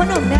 Con.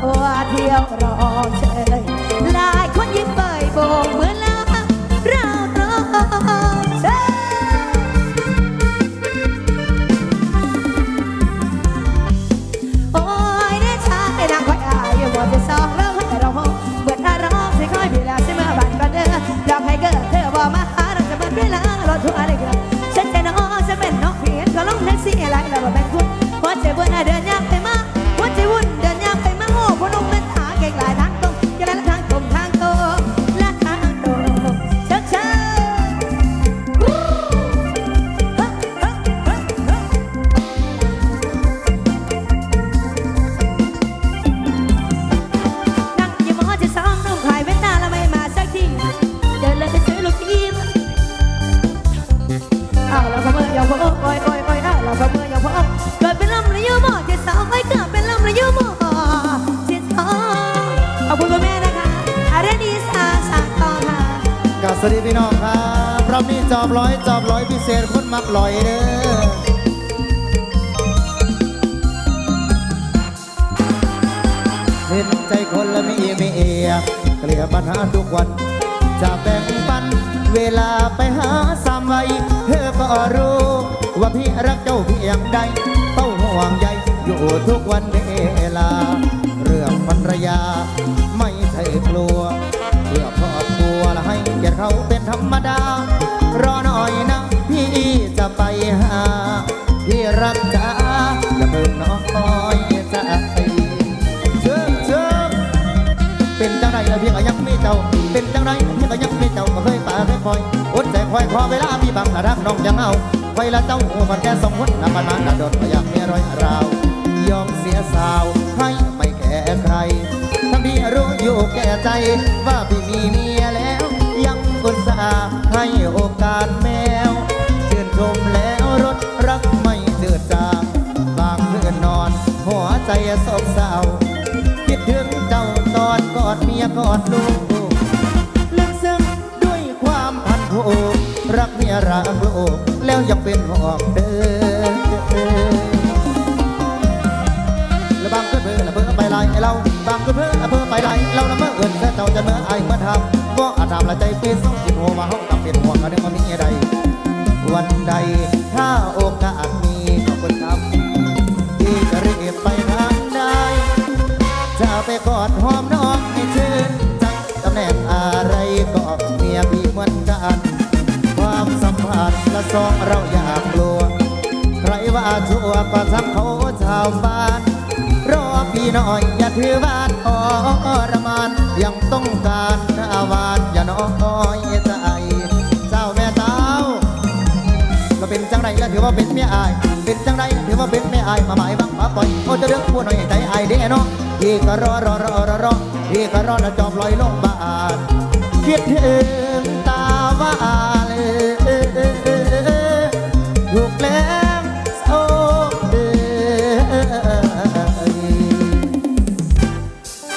ว่าเที่ยวรอเชยหลายคนยิ้มเบยโบกเมือนลาเราตรองเชยโอ้ยได้ชาไนางคอยอยอยู่บนจะสองเลิกให้เราห้องเบื่อถ้าร้อสิคอยเวลาสิมาบันบันเด้อดอกให้เกิดเธอบอกมาหาเราจะเบิดเวลารถทัวร์ได้กิดฉันจะนอนจะเป็นนองเพีนก็ลงแท็กซี่อะไรเราเป็นคุณว่าะเบื่อเดินยาก สวัสดีพี่น้องครับรอบนี้จอบร้อยจอบร้อยพิเศษคนมักลอยเด้อเห็นใจคนละมีม่เอียเกลี่ยปัญหาทุกวัน จะแบ่งปัน เวลาไปหาสามไว้เธอก็รู้ ว่าพี่รักเจ้าเพียงใดเต้าห่วงใยอยู่ทุกวันเวลา เรื่องภรรยา ไม่ใช่กลัวเพื่อพ่อ บัวและให้เกียรติเขาเป็นธรรมดา รอหน่อยนะพี่จะไปหา พี่รักจ้าอย่าเพิ่งน้อยใจเชิญเชิญเป็นจังไรแล้วพี่ก็ยังไม่เจ้า เป็นจังไรพี่ก็ยังไม่เจ้าก็เคยป่าเคยคอยอดใจคอยคอเวลาพี่บังรักน้องยังเอาไฟละเจ้าหัวมันแค่สองคนนำมันมาดัดดก็อยากมีรอยราว ยอมเสียสาวให้ไม่แก่ใคร รู้อยู่แก่ใจ ว่าพี่มีเมียแล้ว ยังอุตส่าห์ให้โอกาสแมวชื่นชมแล้วรถรักไม่เจืดจางบางคืนนอน หัวใจโศกเศร้าคิดถึงเจ้าตอนกอดเมียกอดลูกลึกซึ้งด้วยความพันผูกรักเมียรักลูกแล้วยังเป็นห่วงเด้อแล้วบางก็เพื่อละเพื่อไปไล่ไอ้เรา บางก็เพื่อละเพื่อไปไล่เราละเมื่อเอินแค่เจ้าจะเมื่อไอเมื่อทำก็อาจทำละใจปีสองจิตหัวมาห้องกับเป็นห่วงกันเรื่องมันมีอะไรวันใดถ้าโอกาสมีขอบคุณครับที่จะรีบไปทางใดจะไปกอดหอมน้องให้ชื่นใจตำแหน่งอะไรก็เมียพี่เหมือนกันความสัมพันธ์ละสองเราอยากกลัว ใครว่าชั่วก็ทำเขาชาวบ้าน พี่น่อยอย่าถือบ้านอรมานยังต้องการอาวานอย่าน้อยใจเจ้าแม่เต้าก็เป็นจังไรแล้วถือว่าเป็นเมียอาย เป็นจังไรถือว่าเป็นเมียอายมาหมายบังมาปล่อยโอ้จะเรื่องพูดหน่อยใจอายเด้เนาะพี่ก็รอรอรอรอรอพี่ก็รอนะจอบลอยลงบานคิดถึงตาว่า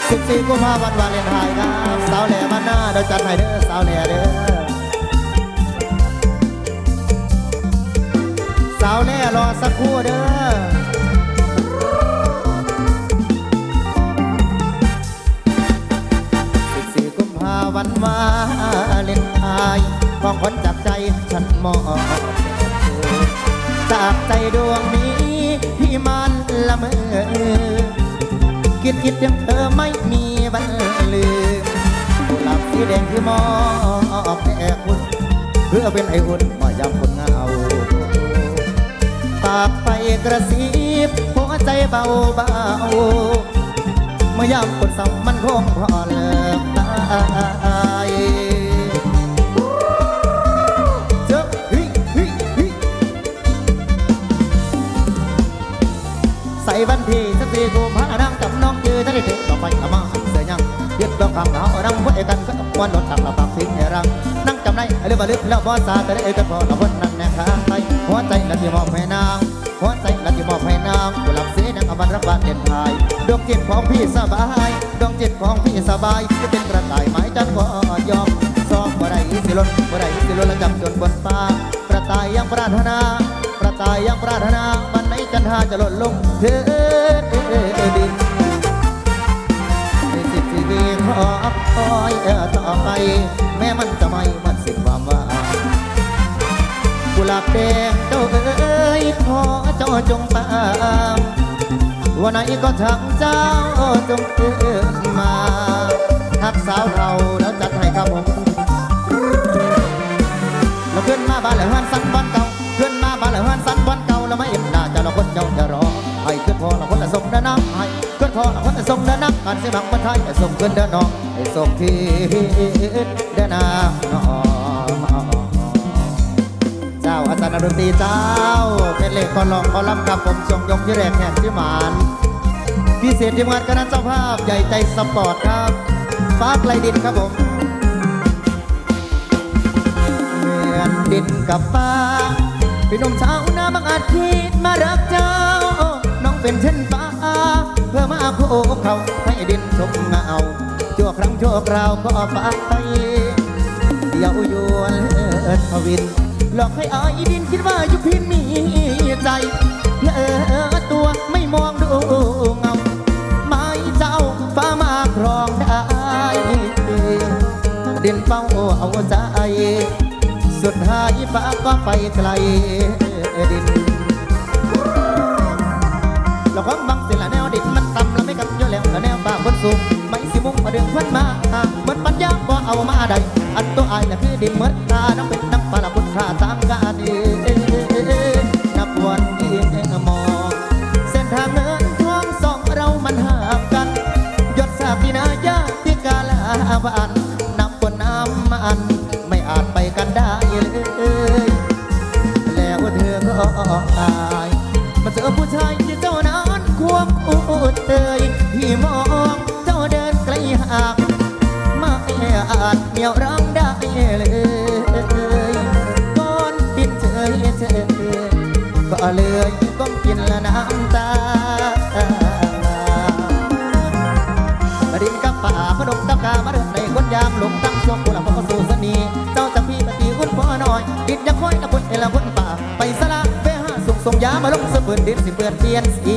14กุมภาพันธ์วาเลนไทน์ครัสาวแหล่บ้าหน้าเราจัดให้เด้อสาวแหล่เด้อสาวแหล่รอสักครู่เด้อ14กุมภาพันธ์วาเลนไทน์ของขวัญจากใจฉันมอบจากใจดวงนี้พี่มันละเมอ คิดคิดยังเธอไม่มีวันลืมหลาบสีแดงที่มอบแด่คุณเพื่อเป็นไออุ่นมายามคนเหงาปากไปกระซิบหัวใจเบาเบาเมื่อยามคนเศร้ามันคงพอเลิกตายเจ้าเฮ้ยเฮ้ยเฮ้ยใส่บันทีสักทีกูพานั่งกับ น้องเจอถ้าได้เด็กต่อไปเอามาเสียยังยึดดอกคำเขานั่งไว้กันก็วันรถตักละปากทิ้งให้รังนั่งจำได้เรื่องบลึกแล้วบอสาแต่ได้เอกันพอละคนนั่นแน่ข้างไปหัวใจละที่มอบให้นางหัวใจละที่มอบให้นางกูหลับเสียนังอวันรักบ้านเด่นทายดวงจิตของพี่สบายดวงจิตของพี่สบายจะเป็นกระต่ายไม้จันก็ยอมซองบ่ได้สิล้นบ่ได้สิล้นและจำจนบนฟ้ากระต่ายยังปรารถนากระต่ายยังปรารถนาวันไหนจันทราจะหล่นลงเถิดดิน มีขอคอยเออต่อไป แม้มันจะไม่มันสิ้นความว่างกุหลาบแดงเจ้าเอ๋ยขอเจ้าจงตามวันไหนก็ทางเจ้าจงเอื้อมาทักสาวเราแล้วจัดให้ครับผมเราขึ้นมาบ้านเหลือหันสันบ้านเก่าขึ้นมา งเดินน้ำการเสียบังบันไทยส่งขึ้นเดินน้องให้ส่งที่เดินน้ำน้องเจ้าอาจารย์ดนตรีเจ้า เป็นเลขคอลองคอลัมกับผมทรงยงยี่แรกแห่งพิมานพิเศษทีมงานคณะเจ้าภาพใหญ่ใจสปอร์ตครับฟ้าไกลดินครับผมเหมือนดินกับฟ้าพี่หนุ่มชาวนาบางอาทิตย์มารักเจ้า น้องเป็นเช่นฟ้า พื่อมาโคเขาให้ดินชมเงาชั่วครั้งชั่วคราวก็ไปเดี๋ยวยวนเลิศทวิน หลอกให้อายดินคิดว่ายุพินมีใจเพลอตัวไม่มองดูเงาไม่เจ้าฟ้ามาครองได้ดินเฝ้าเอาใจ สุดท้ายฟ้าก็ไปไกลดิน ควันมาเหมือนปัญญาบ่เอามาได้อันตัวอายน่ะคือดินเหมือนตาน้ำเมาลงสะเปืนดินสิเปื่อนเปลี่ยนสี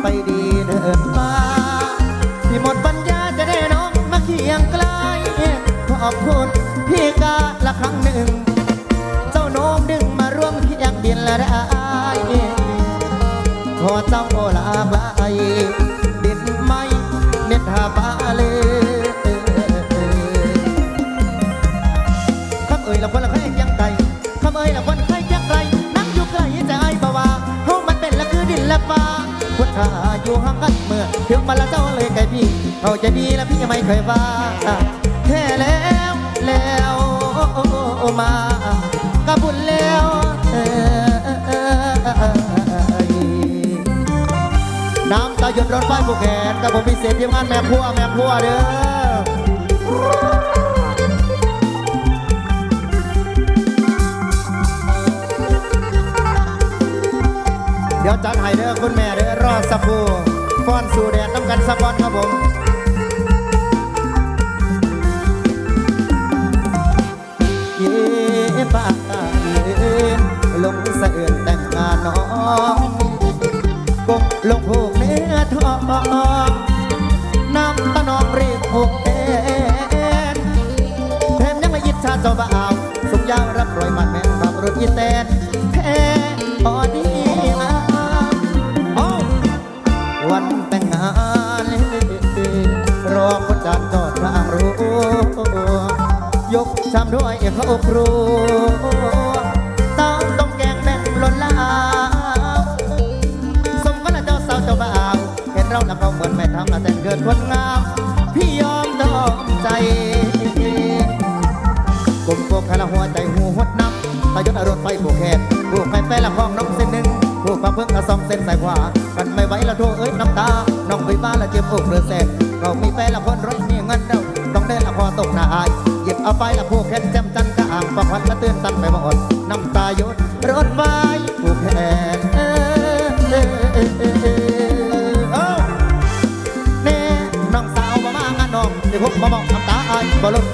ไปดีเดินมาที่หมดปัญญาจะได้น้องมาเคียงไกลขอบคุณพี่กาละครั้งหนึ่ง เจ้าโน้มดึงมาร่วมเคียงดินละได้ขอเจ้าลาไปดินไม่เน็ตหาปาเลยคำเอ่ยละคนละใครยัง ข้าอยู่ห่างกันเมื่อ ถึงมาละเจ้าเลยไกลพี่ เขาจะดีแล้วพี่ไม่เคยว่าแค่แล้วแล้วมากะบุญแล้วน้ำตาหยดร้อนไฟผูกแขนกับผมพิเศษทีมงานแม่ครัวแม่ครัวเด้อ เดี๋ยวจัดให้เด้อคุณแม่เด้อรอสักครู่ฟ้อนสู่แดดน้ำกันสักวันครับผมเย่ป้าเอ๋ลงสะเอื่นแต่งงานน้องกบลงผูกเนื้อทองน้ำตาน้องรีบผูกแอนแถมยังม่ยิดชาเจ้าบ่าวสุกยาวรับรอยมันแม่นขับรถอีแตน ชามด้วยเขาครูต้องต้องแกงแม่นล้นลาสมก็ละเจ้าสาวเจ้าบ่าวเห็นเราแล้วเขาเหมือนแม่ทำละแต่งเกิดคนงาม พี่ยอมตอมใจกลมโกคาละหัวใจหูหดน้ำตายศอารมณ์ไปผูกแขนผูกไปไปละห้องน้องเส้นหนึ่งผูกปากเพิ่งกระซองเส้นใสายขวากันไม่ไหวละโทเอ้ยน้ำตา น้องไปบ้านละเจ็บอกเรือแสนเขามีแฟละคนรถมีเงินเดาำได้ละพอตกหน้าอายหยิบเอาไปละผู้แค้นแจ่มจันทร์กะอ่างประพันละเตือนตันไปหมดน้ำตาหยดรถไฟผู้แค้นเน่น้องสาวบ่มางานน้องที่พบบ่มองน้ำตาอายบ่ลด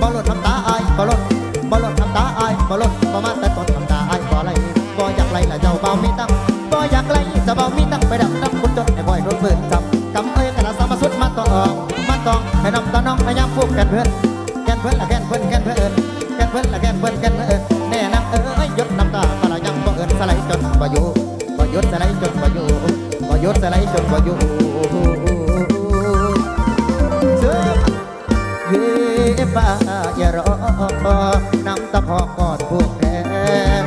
บ่ลดน้ำตาอายบ่ลดบ่ลดน้ำตาอายบ่ลดบ่มาแต่าน้องพยายามพูดกันเพื่อนแกนเพื่อนละแกนเพื่อนแกนเพื่อนแกนเพื่อนละแกนเพื่อนแกนเพื่อนแน่นังเอ้ยยศน้ำตาปลายังบ่เอินสไลด์จนบ่อยู่บ่ยศสไลด์จนบ่อยู่บ่ยศสไลด์จนบ่อยู่เชื่อเย่ป้าอย่ารอน้ำตาพอกอดพวกแทน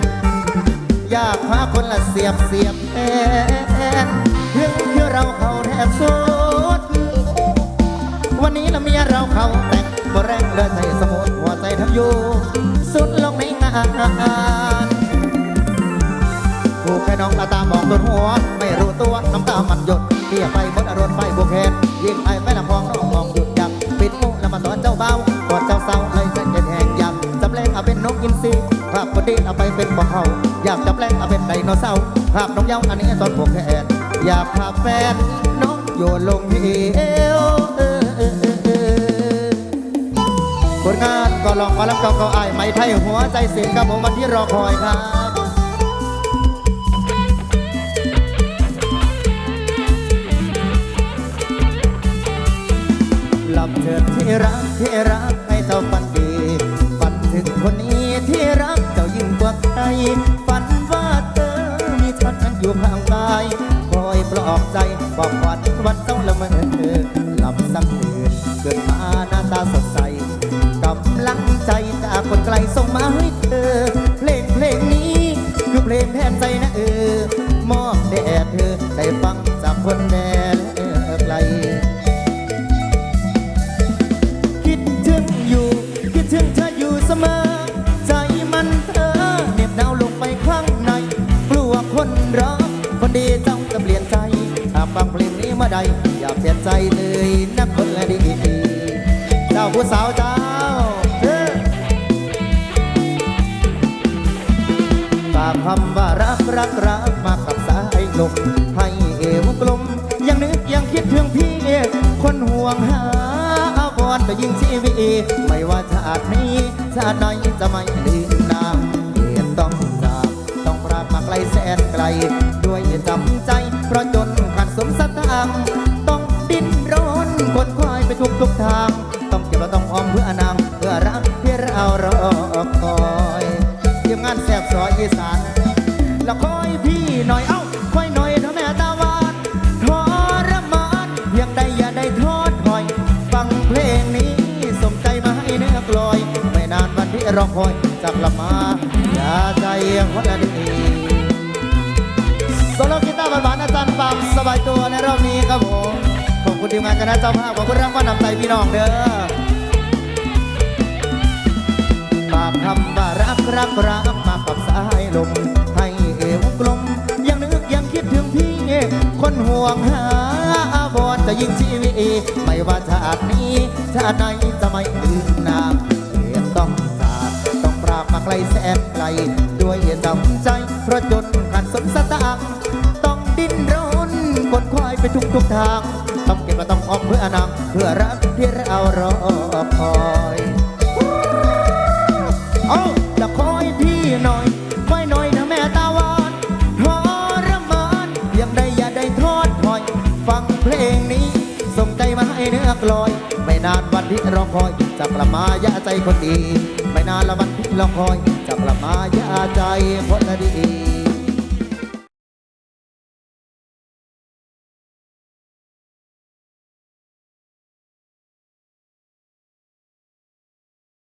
อยากพาคนละเสียบเสียบแท วันนี้ละเมียเราเขาแต่งบ่แรงเลือใจสมุดหัวใจทั้งอยู่ สุดลงในงานผูกแค่น้องตาตามองต้นหัว ไม่รู้ตัวน้ำตามันหยดเบี้ยไปบนอารมณ์ไปบวกแขนยิงไอ้ไปละพองน้องมองหยุดยักปิดมุกแล้วมาสอนเจ้าเบากอดเจ้าเศร้าเลยเส้นเย็นแห่งยักจำแรงเอาเป็นนกอินทรีภาพคนดีเอาไปเป็นบ่อเขาอยากจำแรงเอาเป็นไดโนเสาร์ภาพน้องเย้าอันนี้ตอนผูกแขนอยากพาแฟนน้องโยนลงเหว ลองก็ลำเก่าก็อายไม่ไทยหัวใจเสียกับผมวันที่รอคอยครับหลำเชิญที่รักที่รักให้เจ้าฝันดีฝันถึงคนนี้ฝันว่าเธอมีฉันนั้นอยู่ข้างกายคอยปลอบใจบอกวันวันเจ้าละเมอหลับสักคืนเกิดมาหน้าตาสดใส คนไกลส่งมาให้ จะยิ่งชีวิตไม่ว่าชาตินี้ชาติไหนจะไม่ลืมนาเหตุต้องจากต้องพรากมาไกลแสนไกล ด้วยจำใจ เพราะจนขัดสมสตางต้องดิ้นรนคนควายไปทุกทุกทาง ต้องเก็บเราต้องออมเพื่อนางเพื่อรักที่เรารอคอยทีมงานแสบสอยอีสานแล้วคอยพี่หน่อยเอ้า รอคอยจะกลับมาอย่าใจคนละดีโซโลกีตาร์หวานอาจารย์ฟังสบายตัวในรอบนี้ครับผมขอบคุณทีมงานคณะเจ้าภาพขอบคุณรางวัลนำใจพี่น้องเด้อฝากคำว่ารักรักรักมากับสายลมให้เอวกลมยังนึกยังคิดถึงพี่ คนห่วงหาอาวรจะยิ่งชีวิตไม่ว่าชาตินี้ชาติไหนจะไม่ลืมนาม ไกลแสนไกล ด้วยจำใจ เพราะจนขัดสนสตางต้องดิ้นรนกดควายไปทุกทุกทาง ต้องเก็บและต้องออกเพื่อนางเพื่อรักที่เรารอคอยเอาละคอยพี่หน่อยคอยหน่อยนะแม่ตาหวานทรมานเพียงใดอย่าได้ทอดถอย ฟังเพลงนี้ส่งใจมาให้เนื้อกลอย นานวันที่รอคอยจะกลับมายาใจคนดี ไม่นานละวันที่รอคอยจะกลับมายาใจคนดี